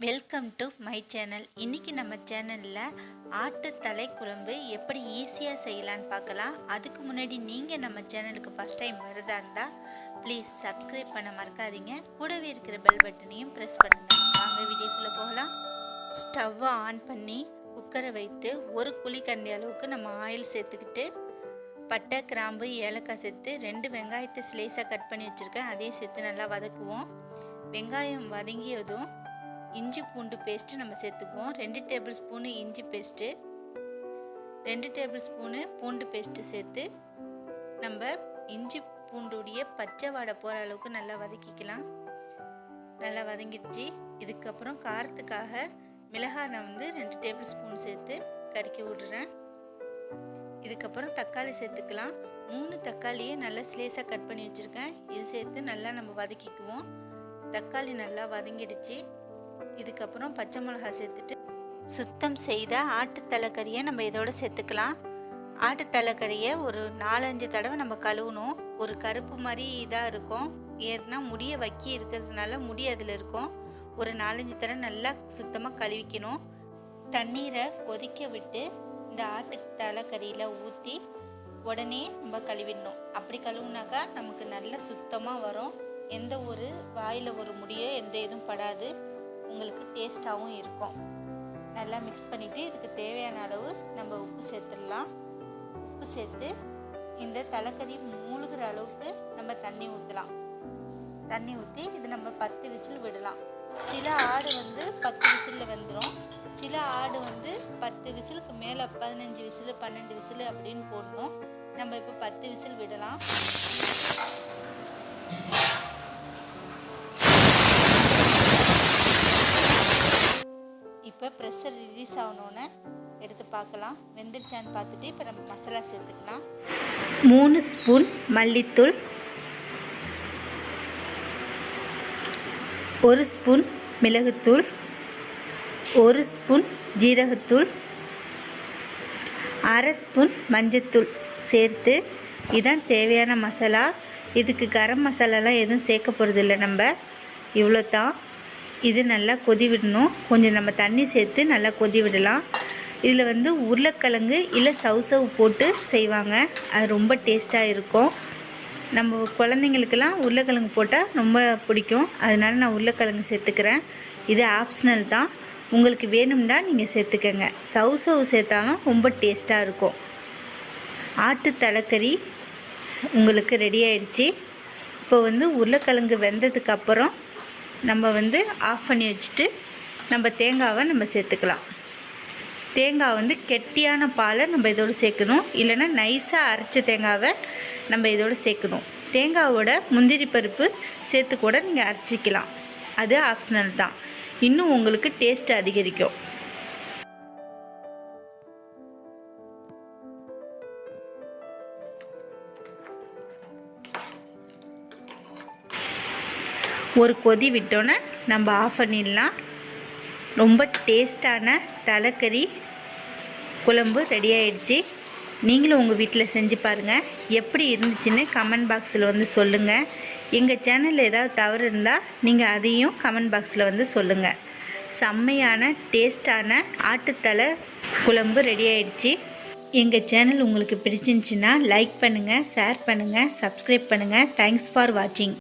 Welcome to my channel இன்னைக்கு நம்ம சேனலில் ஆட்டு தலை குழம்பு எப்படி ஈஸியாக செய்யலான்னு பார்க்கலாம். அதுக்கு முன்னாடி நீங்கள் நம்ம சேனலுக்கு ஃபஸ்ட் டைம் வருதா இருந்தால் ப்ளீஸ் சப்ஸ்கிரைப் பண்ண மறக்காதீங்க. கூடவே இருக்கிற பெல் பட்டனையும் ப்ரெஸ் பண்ணுங்கள் வாங்க வீடியோக்குள்ளே போகலாம். ஸ்டவ்வை ஆன் பண்ணி குக்கரை வைத்து ஒரு குழிக்கரண்டி அளவுக்கு நம்ம ஆயில் சேர்த்துக்கிட்டு பட்டை கிராம்பு ஏலக்காய் சேர்த்து ரெண்டு வெங்காயத்தை ஸ்லைஸாக கட் பண்ணி வச்சுருக்கேன். அதையும் சேர்த்து நல்லா வதக்குவோம். வெங்காயம் வதங்கியதும் இஞ்சி பூண்டு பேஸ்ட்டு நம்ம சேர்த்துக்குவோம். ரெண்டு டேபிள் ஸ்பூனு இஞ்சி பேஸ்ட்டு ரெண்டு டேபிள் ஸ்பூனு பூண்டு பேஸ்ட்டு சேர்த்து நம்ம இஞ்சி பூண்டுடைய பச்சை வாடை போகிற அளவுக்கு நல்லா வதக்கிக்கலாம். நல்லா வதங்கிடுச்சு. இதுக்கப்புறம் காரத்துக்காக மிளகாய் நான் வந்து ரெண்டு டேபிள் ஸ்பூன் சேர்த்து கறிக்க விடுறேன். இதுக்கப்புறம் தக்காளி சேர்த்துக்கலாம். மூணு தக்காளியை நல்லா ஸ்லேஸாக கட் பண்ணி வச்சுருக்கேன். இது சேர்த்து நல்லா நம்ம வதக்கிக்குவோம். தக்காளி நல்லா வதங்கிடுச்சு. இதுக்கப்புறம் பச்சை மிளகா சேர்த்துட்டு சுத்தம் செய்த ஆட்டு தலைக்கறியை நம்ம இதோட சேர்த்துக்கலாம். ஆட்டு தலைக்கறியை ஒரு நாலஞ்சு தடவை நம்ம கழுவணும். ஒரு கருப்பு மாதிரி இதாக இருக்கும். ஏன்னா முடியை வக்கி இருக்கிறதுனால முடி அதில் இருக்கும். ஒரு நாலஞ்சு தடவை நல்லா சுத்தமாக கழுவிக்கணும். தண்ணீரை கொதிக்க விட்டு இந்த ஆட்டு தலைக்கறியில் ஊற்றி உடனே நம்ம கழுவிடணும். அப்படி கழுவுனாக்கா நமக்கு நல்லா சுத்தமாக வரும். எந்த ஒரு வாயில் ஒரு முடியோ எந்த இதுவும் படாது. உங்களுக்கு டேஸ்ட்டாகவும் இருக்கும். நல்லா மிக்ஸ் பண்ணிவிட்டு இதுக்கு தேவையான அளவு நம்ம உப்பு சேர்த்துடலாம். உப்பு சேர்த்து இந்த தலைக்கறி மூழ்கிற அளவுக்கு நம்ம தண்ணி ஊற்றலாம் தண்ணி ஊற்றி இது நம்ம பத்து விசில் விடலாம். சில ஆடு வந்து பத்து விசிலில் வந்துடும் சில ஆடு வந்து பத்து விசிலுக்கு மேலே பதினஞ்சு விசில் பன்னெண்டு விசில் அப்படின்னு போடணும் நம்ம இப்போ பத்து விசில் விடலாம். ரிலீஸ் ஆகணுன்னு எடுத்து பார்க்கலாம். வெந்துருச்சான்னு பார்த்துட்டு இப்போ நம்ம மசாலா சேர்த்துக்கலாம். மூணு ஸ்பூன் மல்லித்தூள். ஒரு ஸ்பூன் மிளகுத்தூள். ஒரு ஸ்பூன் ஜீரகத்தூள். அரை ஸ்பூன் மஞ்சத்தூள் சேர்த்து இதான் தேவையான மசாலா. இதுக்கு கரம் மசாலாலாம் எதுவும் சேர்க்க போகிறதில்ல நம்ம. இவ்வளோ தான் இது நல்லா கொதி விடணும் கொஞ்சம் நம்ம தண்ணி சேர்த்து நல்லா கொதி விடலாம் இதில் வந்து உருளைக்கிழங்கு இல்லை சவுசவு போட்டு செய்வாங்க. அது ரொம்ப டேஸ்ட்டாக இருக்கும். நம்ம குழந்தைங்களுக்கெல்லாம் உருளைக்கிழங்கு போட்டால் ரொம்ப பிடிக்கும். அதனால் நான் உருளைக்கிழங்கு சேர்த்துக்கிறேன். இது ஆப்ஷனல் தான். உங்களுக்கு வேணும்னா நீங்கள் சேர்த்துக்கங்க. சவுசவு சேர்த்தாலும் ரொம்ப டேஸ்ட்டாக இருக்கும். ஆட்டு தலைக்கறி உங்களுக்கு ரெடி ஆயிடுச்சு. இப்போ வந்து உருளைக்கிழங்கு வெந்ததுக்கு அப்புறம் நம்ம வந்து ஆஃப் பண்ணி வச்சுட்டு நம்ம தேங்காவை நம்ம சேர்த்துக்கலாம். தேங்காய் வந்து கெட்டியான பாலை நம்ம இதோடு சேர்க்கணும். இல்லைன்னா நைஸாக அரைச்ச தேங்காவை நம்ம இதோடு சேர்க்கணும். தேங்காவோட முந்திரி பருப்பு சேர்த்து கூட நீங்கள் அரைச்சிக்கலாம். அது ஆப்ஷனல் தான். இன்னும் உங்களுக்கு டேஸ்ட் அதிகரிக்கும். ஒரு கொதி விட்டோன்னே நம்ம ஆஃப் பண்ணிடலாம். ரொம்ப டேஸ்டான தலைக்கறி குழம்பு ரெடி ஆயிடுச்சு. நீங்களும் உங்கள் வீட்டில் செஞ்சு பாருங்கள் எப்படி இருந்துச்சுன்னு கமெண்ட் பாக்ஸில் வந்து சொல்லுங்கள் எங்கள் சேனலில் ஏதாவது தவறு இருந்தால் நீங்கள் அதையும் கமெண்ட் பாக்ஸில் வந்து சொல்லுங்கள் செம்மையான டேஸ்டான ஆட்டுத்தலை குழம்பு ரெடி ஆயிடுச்சு. எங்கள் சேனல் உங்களுக்கு பிடிச்சிருந்துச்சின்னா லைக் பண்ணுங்கள் ஷேர் பண்ணுங்கள் சப்ஸ்கிரைப் பண்ணுங்கள் தேங்க்ஸ் ஃபார் வாட்சிங்